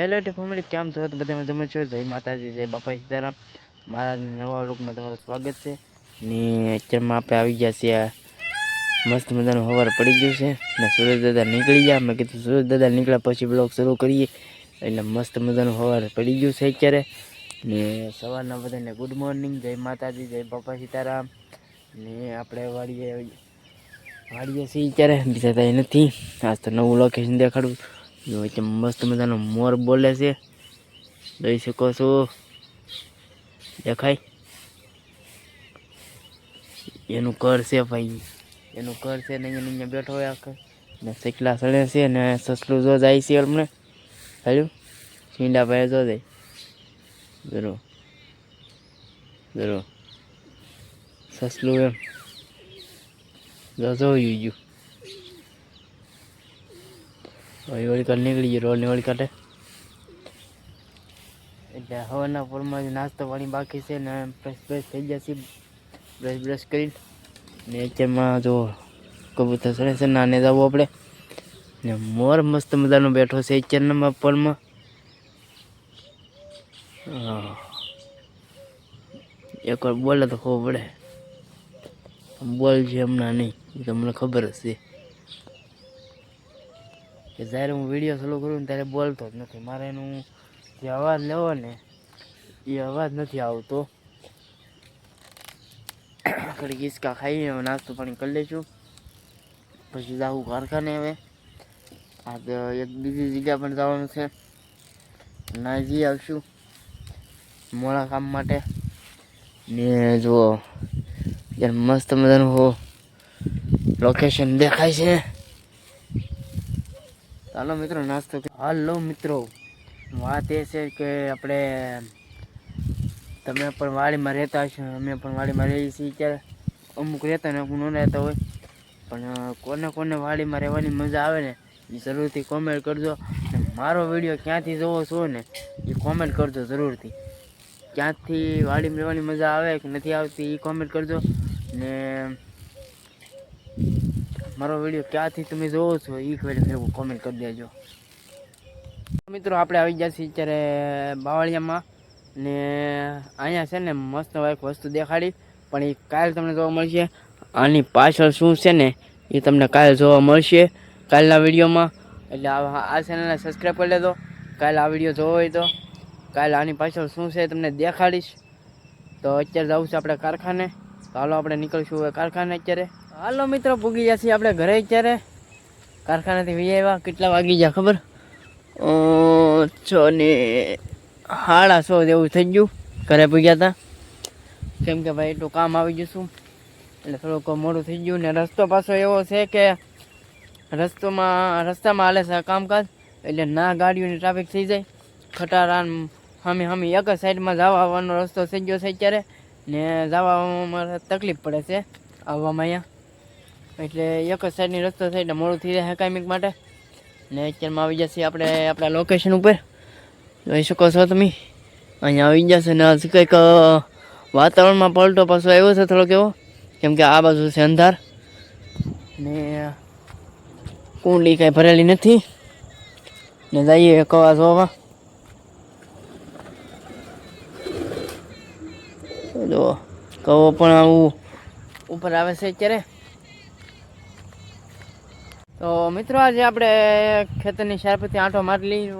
Hello family કેમ છો? બધા તમે છો? જય માતાજી, જય બાપા સીતારામ. મારા નવા લોકમાં તમારું સ્વાગત છે. ને અત્યારમાં આપણે આવી ગયા છીએ મસ્ત મજાનું હવાર પડી ગયું છે. ને સુરજ દાદા નીકળી ગયા. મેં કીધું સુરજ દાદા નીકળ્યા પછી બ્લોગ શરૂ કરીએ. એટલે મસ્ત મજાનું હવાર પડી ગયું છે અત્યારે. ને સવારના બધાને ગુડ મોર્નિંગ જય માતાજી, જય બાપા સીતારામ. ને આપણે વાડીએ વાડીએ છીએ અત્યારે. બીજા કાંઈ નથી. આજ તો નવું લોકેશન દેખાડું જો વચ્ચે મસ્ત મજાનો મોર બોલે છે. જોઈ શકો છો. દેખાય? એનું ઘર છે ભાઈ. એનું ઘર છે ને અહીંયા અહીંયા બેઠો હોય આખે. ને શેકલા સળે છે ને સસલું જો જાય છે અમને હાલ્યું? છીંડા ભાઈ જો જાય. જરૂર જરો સસલું એમ. જો જોયું ગયું વળી વળી કાઢ નીકળી ગયો રોડ વળી કાઢે એટલે હવાના પોરમાં જ નાસ્તો પાણી બાકી છે ને બ્રશ બ્રશ થઈ જશે બ્રશ બ્રશ કરીને ને અત્યારમાં જો કબૂતર સડે છે નાને જવું આપણે ને મોર મસ્ત મજાનો બેઠો છે અત્યારના પોરમાં હા. એકવાર બોલે તો ખબર પડે બોલ છે હમણાં નહીં એ તમને ખબર જ છે કે જ્યારે હું વીડિયો ચાલુ કરું ત્યારે બોલતો જ નથી. મારે એનું જે અવાજ લેવો ને, એ અવાજ નથી આવતો. ઘડી હિસકા ખાઈને હવે નાસ્તો પાણી કરી લઈશું પછી જાવું કારખાને હવે. આ તો એક બીજી જગ્યા પણ જવાનું છે. નાજી આવશું મોડા કામ માટે. ને જુઓ, યાર મસ્ત મજાનું હો. લોકેશન દેખાય છે. ચાલો મિત્રો, નાસ્તો હાલો મિત્રો, વાત એ છે કે આપણે, તમે પણ વાડીમાં રહેતા હશો, અમે પણ વાડીમાં રહીએ છીએ ત્યારે અમુક રહેતા ને અમુક ન રહેતા હોય. પણ કોને કોને વાડીમાં રહેવાની મજા આવે ને, એ જરૂરથી કોમેન્ટ કરજો. મારો વીડિયો ક્યાંથી જોવો છો ને, એ કોમેન્ટ કરજો જરૂરથી. ક્યાંથી વાડીમાં રહેવાની મજા આવે કે નથી આવતી, એ કોમેન્ટ કરજો. ને મારો વીડિયો ક્યાંથી તમે જોવો છો એ ખબર કોમેન્ટ કરી દેજો. મિત્રો, આપણે આવી ગયા છીએ અત્યારે બાવળિયામાં ને અહીંયા છે ને મસ્ત એક વસ્તુ દેખાડી, પણ એ કાલ તમને જોવા મળશે. આની પાછળ શું છે ને એ તમને કાલ જોવા મળશે કાલના વિડીયોમાં. એટલે આ ચેનલને સબસ્ક્રાઈબ કરી લેજો. કાલ આ વીડિયો જોવો હોય તો. કાલ આની પાછળ શું છે તમને દેખાડીશ. તો અત્યારે જવું છે આપણે કારખાને. તો હાલો આપણે નીકળશું હવે કારખાને અત્યારે. હાલો મિત્રો પૂગી ગયા છીએ આપણે ઘરે અત્યારે. કારખાનાથી વી આવ્યા કેટલા વાગી ગયા ખબર? છ ને સાડા સો જેવું થઈ ગયું. ઘરે પૂગ્યા હતા કેમ કે ભાઈ, એટલું કામ આવી જશું એટલે થોડુંક મોડું થઈ ગયું. ને રસ્તો પાછો એવો છે કે રસ્તોમાં, રસ્તામાં હાલે છે કામકાજ. એટલે ના ગાડીઓની ટ્રાફિક થઈ જાય. ખટારા ને સામે સામે એક જ સાઈડમાં જવા આવવાનો રસ્તો થઈ ગયો છે અત્યારે. ને જવા આવવામાં તકલીફ પડે છે આવવામાં અહીંયા. એટલે એક જ સાઈડની રસ્તો એટલે મોડું થઈ જાય કાયમિક માટે. ને અત્યારમાં આવી જશે આપણે આપણા લોકેશન ઉપર. જોઈ શકો છો તમે. અહીંયા આવી જશે ને હજી કંઈક વાતાવરણમાં પલટો પાછો આવ્યો છે થોડોક એવો. કેમ કે આ બાજુ છે અંધાર. ને કુંડી કાંઈ ભરેલી નથી. ને જઈએ કવા જોવા જો, કવો પણ આવું ઉપર આવે છે અત્યારે. તો મિત્રો, આજે આપણે ખેતરની શારપતિ આંટો મારી લઈ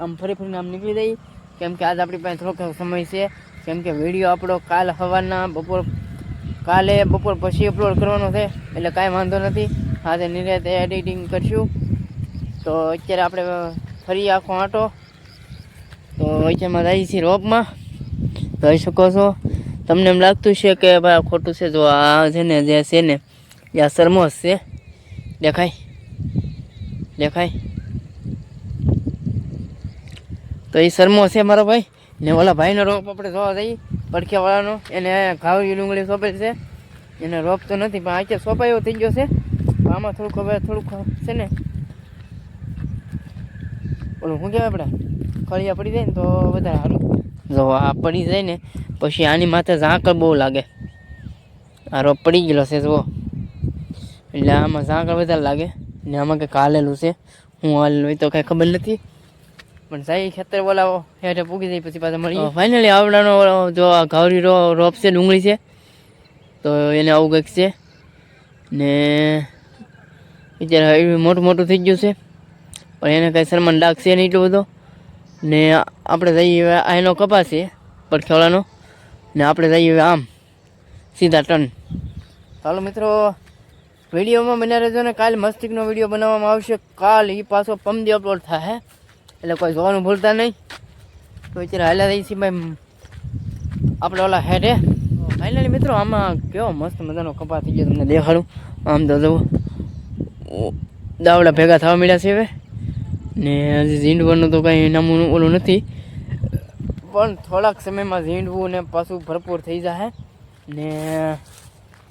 આમ ફરી ફરીને આમ નીકળી દઈએ કેમ કે આજે આપણી પાસે થોડોક સમય છે. કેમ કે વીડિયો આપણો કાલ સવારના બપોર કાલે, બપોર પછી અપલોડ કરવાનો છે, એટલે કાંઈ વાંધો નથી. આજે નિર્યાત એડિટિંગ કરશું. તો અત્યારે આપણે ફરી આખો આંટો. તો વચ્ચેમાં જઈએ છીએ રોપમાં. જોઈ શકો છો. તમને એમ લાગતું છે કે ભાઈ ખોટું છે. જો આ છે ને જે છે ને, એ આ સરમોસ છે. દેખાય. દેખાય તો એ શર્મો છે મારો ભાઈ. ને ઓલા ભાઈનો રોપ આપણે જોવા જઈએ. પડખ્યાવાળાનો એને ઘાવરી ડુંગળી સોંપેલ છે. એને રોપ તો નથી, પણ આજે સોંપાયો થઈ ગયો છે. આમાં થોડુંક હવે થોડુંક છે ને. ઓલું શું કહેવાય આપણે? ખળિયા પડી જાય ને તો વધારે સારું. જો આ પડી જાય ને, પછી આની માથે ઝાંકળ બહુ લાગે. આ રોપ પડી ગયેલો છે, જુઓ. એટલે આમાં ઝાંકળ વધારે લાગે. ને આમાં કંઈક હાલેલું છે. હું હાલેલું એ તો કાંઈ ખબર નથી. પણ સાહેબ ખેતર બોલાવો. હેઠે પૂગી જાય પછી પાછા મળી ફાઇનલી આવડાનો જો આ ઘાવરી રો રોપ છે ડુંગળી છે તો એને આવું કંઈક છે. ને અત્યારે હવે મોટું મોટું થઈ ગયું છે. પણ એને કાંઈ સન્માન લાગશે છે નહીં એટલો બધો. ને આપણે જઈએ હવે આ એનો કપાસ છે પડખેવાળાનો. ને આપણે જઈએ હવે આમ સીધા ટન. ચાલો મિત્રો વિડીયોમાં બન્યા રહેજો ને. કાલ મસ્તિકનો વીડિયો બનાવવામાં આવશે. કાલ એ પાછો પમદી અપલોડ થાય એટલે કોઈ જોવાનું ભૂલતા નહીં. તો અત્યારે હાલ્યા રહી છીએ ભાઈ. આપણે ઓલા હેઠે. ફાઇનલી મિત્રો, આમાં કેવો મસ્ત મજાનો કપા થઈ ગયો તમને દેખાડું. આમ તો જવું દાવડા ભેગા થવા મળ્યા છે હવે. ને હજી ઝીંડવાનું તો કંઈ નામું ઓલું નથી. પણ થોડાક સમયમાં ઝીંડવું ને પાછું ભરપૂર થઈ જાય ને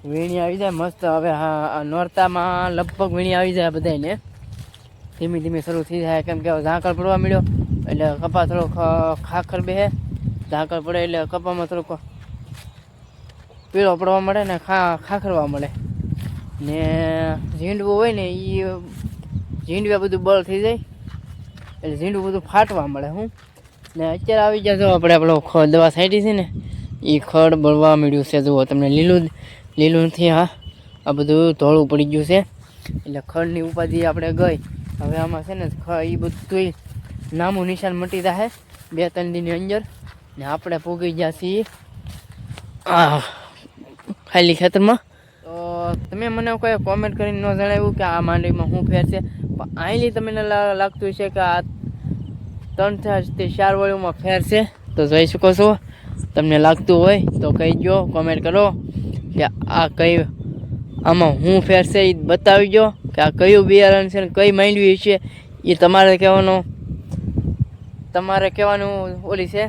વીણી આવી જાય મસ્ત. હવે હા નોરતામાં લગભગ વીણી આવી જાય બધાને ધીમે ધીમે શરૂ થઈ જાય. કેમ કે ઝાકળ પડવા મળ્યો એટલે કપા થોડો ખાખર બેહે. ઝાંકળ પડે એટલે કપામાં થોડોક પીળો પડવા મળે ને ખા, ખાખરવા મળે. ને ઝીંડવું હોય ને એ ઝીંડવા બધું બળ થઈ જાય. એટલે ઝીંડવું બધું ફાટવા મળે હું. ને અત્યારે આવી જશો આપણે આપણો દવા છાંટી છે ને એ ખડ બળવા મળ્યું છે. જુઓ તમને લીલું લીલું નથી, હા. આ બધું ધોળું પડી ગયું છે. એટલે ખડની ઉપાધિ આપણે ગઈ. હવે આમાં છે ને ખ એ બધું નામું નિશાન મટી જાય બે ત્રણ દિનની અંદર. ને આપણે પૂગી ગયા છીએ ખાલી ખેતરમાં. તો તમે મને કોઈ કોમેન્ટ કરીને ન જણાવ્યું કે આ માંડવીમાં શું ફેર છે? પણ અહીંથી તમને લાગતું છે કે આ ત્રણથી ચાર વળીમાં ફેર છે. તો જોઈ શકો છો. તમને લાગતું હોય તો કહી કહીજો કોમેન્ટ કરો. કે આ કઈ આમાં હું ફેર છે એ બતાવી દો કે આ કયું બિયારણ છે ને કઈ માંડવી છે એ તમારે કહેવાનું તમારે કહેવાનું ઓલી છે.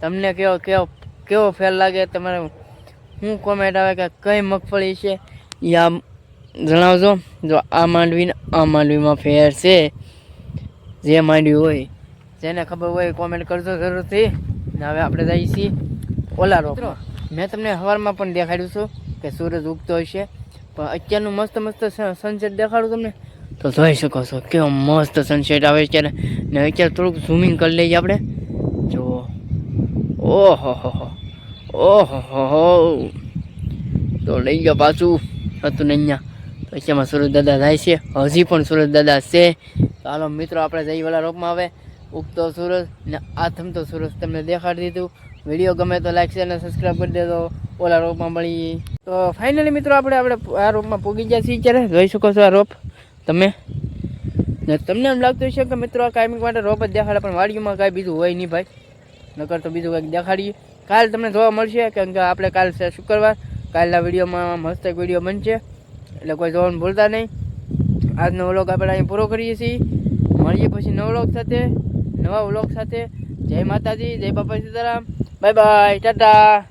તમને કેવો કેવો કેવો ફેર લાગે તમારે શું કોમેન્ટ આવે કે કઈ મગફળી છે એ આમ જણાવજો. જો આ માંડવી આ માંડવીમાં ફેર છે. જે માંડવી હોય જેને ખબર હોય કોમેન્ટ કરજો જરૂરથી. ને હવે આપણે જઈએ છીએ ઓલા રોપ મેં તમને સવારમાં પણ દેખાડ્યું છું કે સૂરજ ઉગતો હશે પણ અત્યારનું મસ્ત મસ્ત સનસેટ દેખાડું તમને. તો જોઈ શકો છો કેવો મસ્ત સનસેટ આવે અત્યારે. ને અત્યારે થોડુંક ઝૂમિંગ કરી લઈએ આપણે. જુઓ ઓહો હો હો. ઓહો હો હો. તો લઈ ગયો પાછું. હતું ને અહીંયા. તો એમાં સુરત દાદા થાય છે. હજી પણ સુરત દાદા છે. ચાલો મિત્રો, આપણે જઈ વાળા રોપમાં આવે ઉગતો સૂરજ ને આથમતો સૂરજ તમને દેખાડી દીધું. વીડિયો ગમે તો લાઈક અને સબસ્ક્રાઈબ કરી દેજો. ઓલા રોપમાં મળી. તો ફાઇનલી મિત્રો આપણે આપણે આ રોપમાં પૂગી ગયા છીએ ત્યારે જોઈ શકો છો આ રોપ તમે. ને તમને એમ લાગતું હશે કે મિત્રો આ કાયમિક માટે રોપ જ દેખાડે, પણ વાડીમાં કાંઈ બીજું હોય નહીં ભાઈ. નકર તો બીજું કંઈક દેખાડીએ. કાલ તમને જોવા મળશે કેમ કે આપણે કાલ છે શુક્રવાર. કાલના વિડીયોમાં મસ્ત એક વીડિયો બનશે. એટલે કોઈ જોવાનું ભૂલતા નહીં. આજનો વ્લોગ આપણે અહીં પૂરો કરીએ છીએ. મળીએ પછી નવા વ્લોગ સાથે. નવા વ્લોગ સાથે. જય માતાજી જય બાપા સીતારામ. Bye bye Tata.